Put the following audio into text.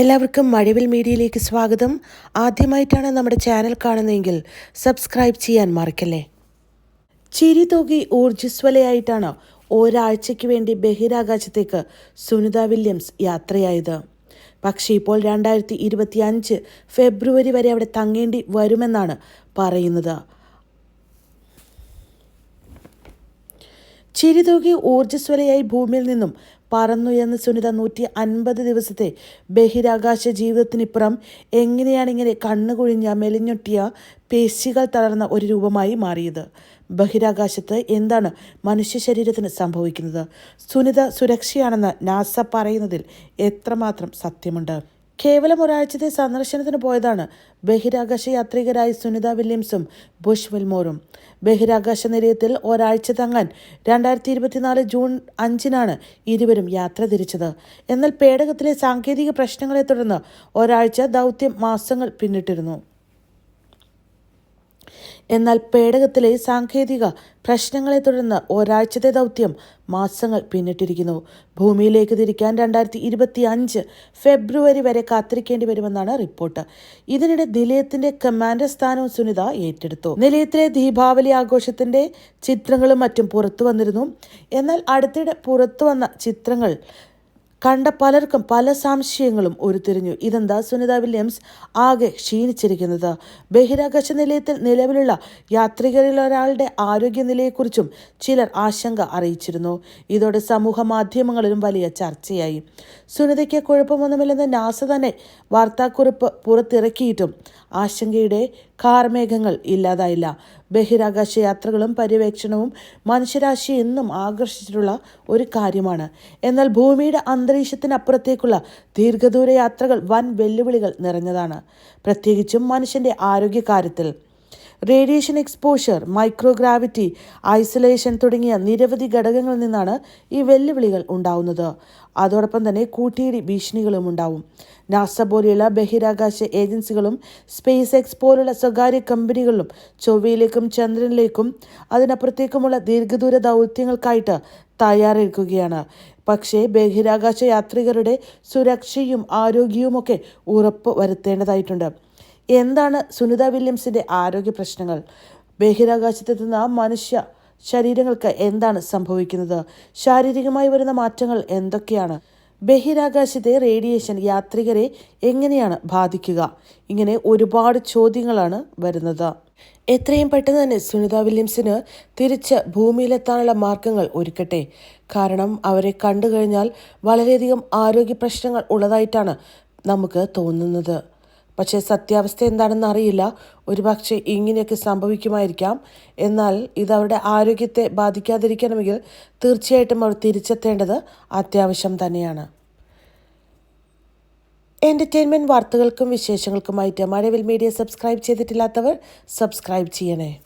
എല്ലാവർക്കും മഴവിൽ മീഡിയയിലേക്ക് സ്വാഗതം. ആദ്യമായിട്ടാണ് നമ്മുടെ ചാനൽ കാണുന്നതെങ്കിൽ സബ്സ്ക്രൈബ് ചെയ്യാൻ മറക്കല്ലേ. ചിരി തൂകി ഊർജസ്വലയായിട്ടാണ് ഒരാഴ്ചയ്ക്ക് വേണ്ടി ബഹിരാകാശത്തേക്ക് സുനിത വില്യംസ് യാത്രയായത്. പക്ഷേ ഇപ്പോൾ രണ്ടായിരത്തി ഇരുപത്തി അഞ്ച് ഫെബ്രുവരി വരെ അവിടെ തങ്ങേണ്ടി വരുമെന്നാണ് പറയുന്നത്. ചിരിതൂകി ഊർജസ്വലയായി ഭൂമിയിൽ നിന്നും പറന്നുയർന്ന സുനിത നൂറ്റി അൻപത് ദിവസത്തെ ബഹിരാകാശ ജീവിതത്തിനിപ്പുറം എങ്ങനെയാണ് ഇങ്ങനെ കണ്ണുകുഴിഞ്ഞ മെലിഞ്ഞൊട്ടിയ പേശികൾ തളർന്ന ഒരു രൂപമായി മാറിയത്? ബഹിരാകാശത്ത് എന്താണ് മനുഷ്യ ശരീരത്തിന് സംഭവിക്കുന്നത്? സുനിത സുരക്ഷയാണെന്ന് നാസ പറയുന്നതിൽ എത്രമാത്രം സത്യമുണ്ട്? കേവലം ഒരാഴ്ചത്തെ സന്ദർശനത്തിന് പോയതാണ് ബഹിരാകാശ യാത്രികരായ സുനിത വില്യംസും ബുഷ് വിൽമോറും. ബഹിരാകാശ നിലയത്തിൽ ഒരാഴ്ച തങ്ങാൻ രണ്ടായിരത്തി ഇരുപത്തിനാല് ജൂൺ അഞ്ചിനാണ് ഇരുവരും യാത്ര തിരിച്ചത്. എന്നാൽ പേടകത്തിലെ സാങ്കേതിക പ്രശ്നങ്ങളെ തുടർന്ന് ഒരാഴ്ച ദൗത്യം മാസങ്ങൾ പിന്നിട്ടിരുന്നു. എന്നാൽ പേടകത്തിലെ സാങ്കേതിക പ്രശ്നങ്ങളെ തുടർന്ന് ഒരാഴ്ചത്തെ ദൗത്യം മാസങ്ങൾ പിന്നിട്ടിരിക്കുന്നു. ഭൂമിയിലേക്ക് തിരിക്കാൻ രണ്ടായിരത്തി ഇരുപത്തി അഞ്ച് ഫെബ്രുവരി വരെ കാത്തിരിക്കേണ്ടി വരുമെന്നാണ് റിപ്പോർട്ട്. ഇതിനിടെ നിലയത്തിന്റെ കമാൻഡർ സ്ഥാനവും സുനിത ഏറ്റെടുത്തു. നിലയത്തിലെ ദീപാവലി ആഘോഷത്തിന്റെ ചിത്രങ്ങളും മറ്റും പുറത്തു വന്നിരുന്നു. എന്നാൽ അടുത്തിടെ പുറത്തു വന്ന ചിത്രങ്ങൾ കണ്ട പലർക്കും പല സംശയങ്ങളും ഉരുത്തിരിഞ്ഞു. ഇതെന്താ സുനിത വില്യംസ് ആകെ ക്ഷീണിച്ചിരിക്കുന്നത്? ബഹിരാകാശ നിലയത്തിൽ നിലവിലുള്ള യാത്രികരിൽ ഒരാളുടെ ആരോഗ്യനിലയെക്കുറിച്ചും ചിലർ ആശങ്ക അറിയിച്ചിരുന്നു. ഇതോടെ സമൂഹ മാധ്യമങ്ങളിലും വലിയ ചർച്ചയായി. സുനിതയ്ക്ക് കുഴപ്പമൊന്നുമില്ലെന്ന് നാസ തന്നെ വാർത്താക്കുറിപ്പ് പുറത്തിറക്കിയിട്ടും ആശങ്കയുടെ കാർമേഘങ്ങൾ ഇല്ലാതായില്ല. ബഹിരാകാശ യാത്രകളും പര്യവേക്ഷണവും മനുഷ്യരാശി എന്നും ആകർഷിച്ചിട്ടുള്ള ഒരു കാര്യമാണ്. എന്നാൽ ഭൂമിയുടെ അന്തരീക്ഷത്തിനപ്പുറത്തേക്കുള്ള ദീർഘദൂര യാത്രകൾ വൻ വെല്ലുവിളികൾ നിറഞ്ഞതാണ്. പ്രത്യേകിച്ചും മനുഷ്യന്റെ ആരോഗ്യകാര്യത്തിൽ റേഡിയേഷൻ എക്സ്പോഷർ മൈക്രോഗ്രാവിറ്റി ഐസൊലേഷൻ തുടങ്ങിയ നിരവധി ഘടകങ്ങളിൽ നിന്നാണ് ഈ വെല്ലുവിളികൾ ഉണ്ടാവുന്നത്. അതോടൊപ്പം തന്നെ കൂട്ടിയിടി ഭീഷണികളും ഉണ്ടാവും. നാസ പോലെയുള്ള ബഹിരാകാശ ഏജൻസികളും സ്പേസ് എക്സ് പോലുള്ള സ്വകാര്യ കമ്പനികളിലും ചൊവ്വയിലേക്കും ചന്ദ്രനിലേക്കും അതിനപ്പുറത്തേക്കുമുള്ള ദീർഘദൂര ദൗത്യങ്ങൾക്കായിട്ട് തയ്യാറെടുക്കുകയാണ്. പക്ഷേ ബഹിരാകാശ യാത്രികരുടെ സുരക്ഷയും ആരോഗ്യവുമൊക്കെ ഉറപ്പ് വരുത്തേണ്ടതായിട്ടുണ്ട്. എന്താണ് സുനിത വില്യംസിന്റെ ആരോഗ്യ പ്രശ്നങ്ങൾ? ബഹിരാകാശത്തെത്തുന്ന മനുഷ്യ ശരീരങ്ങൾക്ക് എന്താണ് സംഭവിക്കുന്നത്? ശാരീരികമായി വരുന്ന മാറ്റങ്ങൾ എന്തൊക്കെയാണ്? ബഹിരാകാശത്തെ റേഡിയേഷൻ യാത്രികരെ എങ്ങനെയാണ് ബാധിക്കുക? ഇങ്ങനെ ഒരുപാട് ചോദ്യങ്ങളാണ് വരുന്നത്. എത്രയും പെട്ടെന്ന് തന്നെ സുനിത വില്യംസിന് തിരിച്ച് ഭൂമിയിലെത്താനുള്ള മാർഗങ്ങൾ ഒരുക്കട്ടെ. കാരണം അവരെ കണ്ടു കഴിഞ്ഞാൽ വളരെയധികം ആരോഗ്യ പ്രശ്നങ്ങൾ ഉള്ളതായിട്ടാണ് നമുക്ക് തോന്നുന്നത്. പക്ഷേ സത്യാവസ്ഥ എന്താണെന്ന് അറിയില്ല. ഒരുപക്ഷെ ഇങ്ങനെയൊക്കെ സംഭവിക്കുമായിരിക്കാം. എന്നാൽ ഇത് അവരുടെ ആരോഗ്യത്തെ ബാധിക്കാതിരിക്കണമെങ്കിൽ തീർച്ചയായിട്ടും അവർ തിരിച്ചെത്തേണ്ടത് അത്യാവശ്യം തന്നെയാണ്. എന്റർടൈൻമെന്റ് വാർത്തകൾക്കും വിശേഷങ്ങൾക്കുമായിട്ട് മഴവിൽ മീഡിയ സബ്സ്ക്രൈബ് ചെയ്തിട്ടില്ലാത്തവർ സബ്സ്ക്രൈബ് ചെയ്യണേ.